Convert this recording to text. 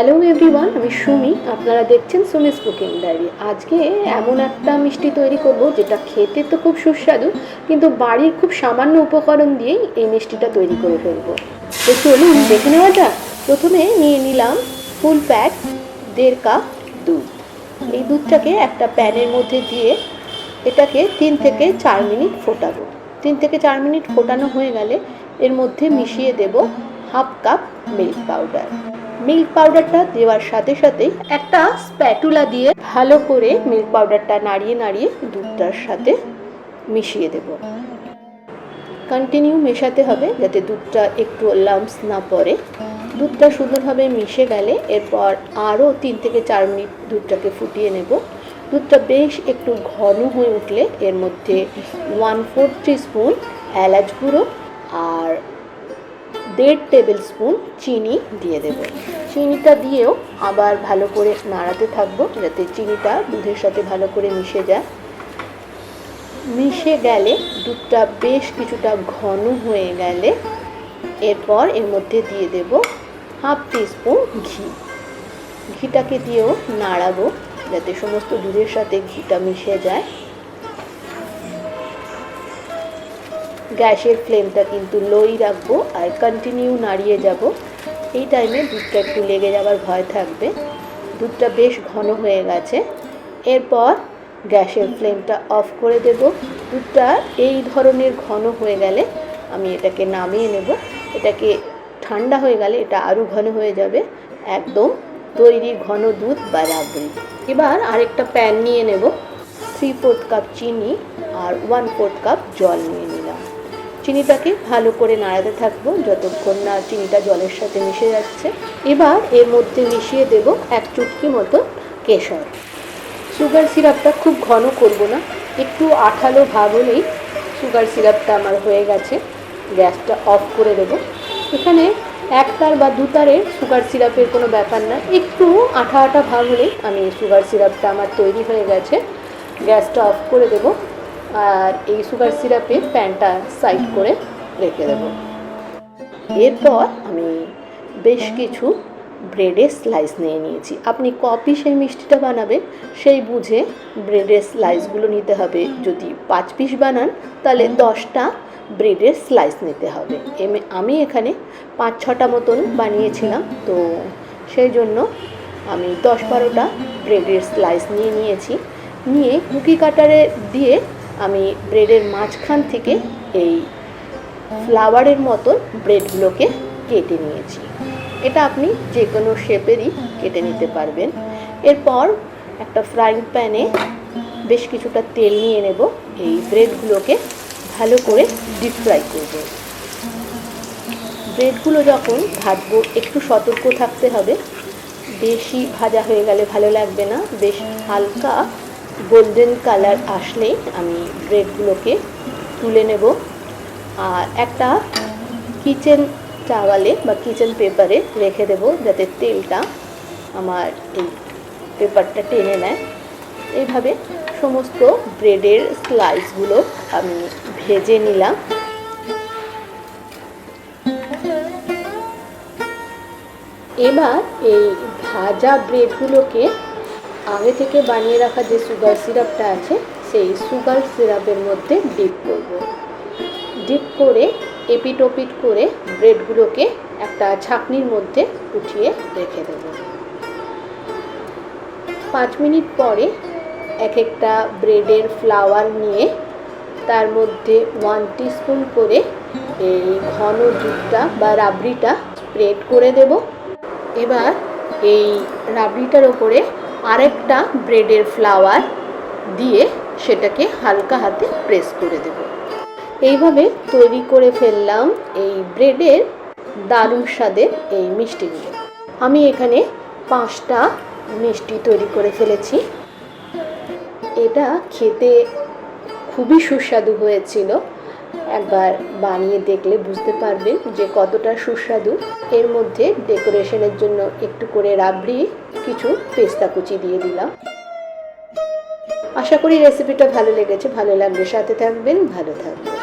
Hello everyone আমি সুমি। আপনারা দেখছেন সুমিস কুকিং ডায়েরি। আজকে এমন একটা মিষ্টি তৈরি করব যেটা খেতে তো খুব সুস্বাদু, কিন্তু বাড়ির খুব সামান্য উপকরণ দিয়েই এই মিষ্টিটা তৈরি করে ফেলব। তো চলুন দেখে নেওয়া যাক। প্রথমে নিয়ে নিলাম ফুল প্যাক দেড় কাপ দুধ। এই দুধটাকে একটা প্যানের মধ্যে দিয়ে এটাকে তিন থেকে চার মিনিট ফোটাবো। তিন থেকে চার মিনিট ফোটানো হয়ে গেলে এর মধ্যে মিশিয়ে দেব half cup milk powder. Milk পাউডারটা দেওয়ার সাথে সাথে একটা স্প্যাটুলা দিয়ে ভালো করে মিল্ক পাউডারটা নাড়িয়ে নাড়িয়ে দুধটার সাথে মিশিয়ে দেব। কন্টিনিউ মেশাতে হবে যাতে দুধটা একটু লাম্পস না পড়ে। দুধটা সুন্দরভাবে মিশে গেলে এরপর আরও তিন থেকে চার মিনিট দুধটাকে ফুটিয়ে নেব। দুধটা বেশ একটু ঘন হয়ে উঠলে এর মধ্যে ওয়ান ফোর স্পুন এলাচ গুঁড়ো আর দেড় টেবিল স্পুন চিনি দিয়ে দেব। চিনিটা দিয়েও আবার ভালো করে নাড়াতে থাকব, যাতে চিনিটা দুধের সাথে ভালো করে মিশে যায়। মিশে গেলে দুধটা বেশ কিছুটা ঘন হয়ে গেলে এরপর এর মধ্যে দিয়ে দেব হাফ টিস্পুন ঘি। ঘিটাকে দিয়েও নাড়াবো, যাতে সমস্ত দুধের সাথে ঘিটা মিশে যায়। গ্যাসের ফ্লেমটা কিন্তু লোই রাখব আর কন্টিনিউ নাড়িয়ে যাব। এই টাইমে দুধটা একটু লেগে যাওয়ার ভয় থাকবে। দুধটা বেশ ঘন হয়ে গেছে। এরপর গ্যাসের ফ্লেমটা অফ করে দেব। দুধটা এই ধরনের ঘন হয়ে গেলে আমি এটাকে নামিয়ে নেব। এটাকে ঠান্ডা হয়ে গেলে এটা আরও ঘন হয়ে যাবে। একদম তৈরি ঘন দুধ বা রাবড়ি। এবার আরেকটা প্যান নিয়ে নেব। থ্রি ফোর্থ কাপ চিনি আর ওয়ান ফোর্থ কাপ জল নিয়ে নিলাম চিনিটাকে ভালো করে নাড়াতে থাকব যতক্ষণ না চিনিটা জলের সাথে মিশে যাচ্ছে। এবার এর মধ্যে মিশিয়ে দেব এক চুটকি মতো কেশর। সুগার সিরাপটা খুব ঘন করব না, একটু আঠালো ভাব হলেই সুগার সিরাপটা আমার হয়ে গেছে, গ্যাসটা অফ করে দেব। এখানে একতার বা দুতারের সুগার সিরাপের কোনো ব্যাপার না, একটু আঠা আঠা ভাব হলেই আমি সুগার সিরাপটা আমার তৈরি হয়ে গেছে, গ্যাসটা অফ করে দেব। আর এই সুগার সিরাপের প্যানটা সাইড করে রেখে দেব। এরপর আমি বেশ কিছু ব্রেডের স্লাইস নিয়ে নিয়েছি। আপনি কপি সেই মিষ্টিটা বানাবেন, সেই বুঝে ব্রেডের স্লাইসগুলো নিতে হবে। যদি পাঁচ পিস বানান, তাহলে দশটা ব্রেডের স্লাইস নিতে হবে। এমে, আমি এখানে পাঁচ ছটা মতন বানিয়েছিলাম, তো সেই জন্য আমি দশ বারোটা ব্রেডের স্লাইস নিয়ে নিয়েছি। নিয়ে কুকি কাটারে দিয়ে আমি ব্রেডের মাঝখান থেকে এই ফ্লাওয়ারের মতো ব্রেডগুলোকে কেটে নিয়েছি। এটা আপনি যে কোনো শেপেরই কেটে নিতে পারবেন। এরপর একটা ফ্রাইং প্যানে বেশ কিছুটা তেল নিয়ে নেব। এই ব্রেডগুলোকে ভালো করে ডিপ ফ্রাই করব। ব্রেডগুলো যখন ভাজবো, একটু সতর্ক থাকতে হবে। বেশি ভাজা হয়ে গেলে ভালো লাগবে না। বেশ হালকা গোল্ডেন কালার আসলেই আমি ব্রেডগুলোকে তুলে নেব। আর একটা কিচেন টাওয়ালে বা কিচেন পেপারে রেখে দেব যাতে তেলটা আমার এই পেপারটা টেনে নেয়। এইভাবে সমস্ত ব্রেডের স্লাইসগুলো আমি ভেজে নিলাম। এবার এই ভাজা ব্রেডগুলোকে আগে থেকে বানিয়ে রাখা যে সুগার সিরাপটা আছে, সেই সুগার সিরাপের মধ্যে ডিপ করব। ডিপ করে এপিট ওপিট করে ব্রেডগুলোকে একটা ছাকনির মধ্যে উঠিয়ে রেখে দেব। পাঁচ মিনিট পরে এক একটা ব্রেডের ফ্লাওয়ার নিয়ে তার মধ্যে ওয়ান টিস্পুন করে এই ঘন দুধটা বা রাবড়িটা স্প্রেড করে দেব। এবার এই রাবড়িটার ওপরে আরেকটা ব্রেডের ফ্লাওয়ার দিয়ে সেটাকে হালকা হাতে প্রেস করে দেব। এইভাবে তৈরি করে ফেললাম এই ব্রেডের দারুণ স্বাদের এই মিষ্টিগুলো আমি এখানে পাঁচটা মিষ্টি তৈরি করে ফেলেছি। এটা খেতে খুবই সুস্বাদু হয়েছিল। একবার বানিয়ে দেখলে বুঝতে পারবেন যে কতটা সুস্বাদু। এর মধ্যে ডেকোরেশনের জন্য একটু করে রাবড়ি, কিছু পেস্তা কুচি দিয়ে দিলাম। আশা করি রেসিপিটা ভালো লেগেছে, ভালো লাগলে সাথে থাকবেন, ভালো থাকবেন।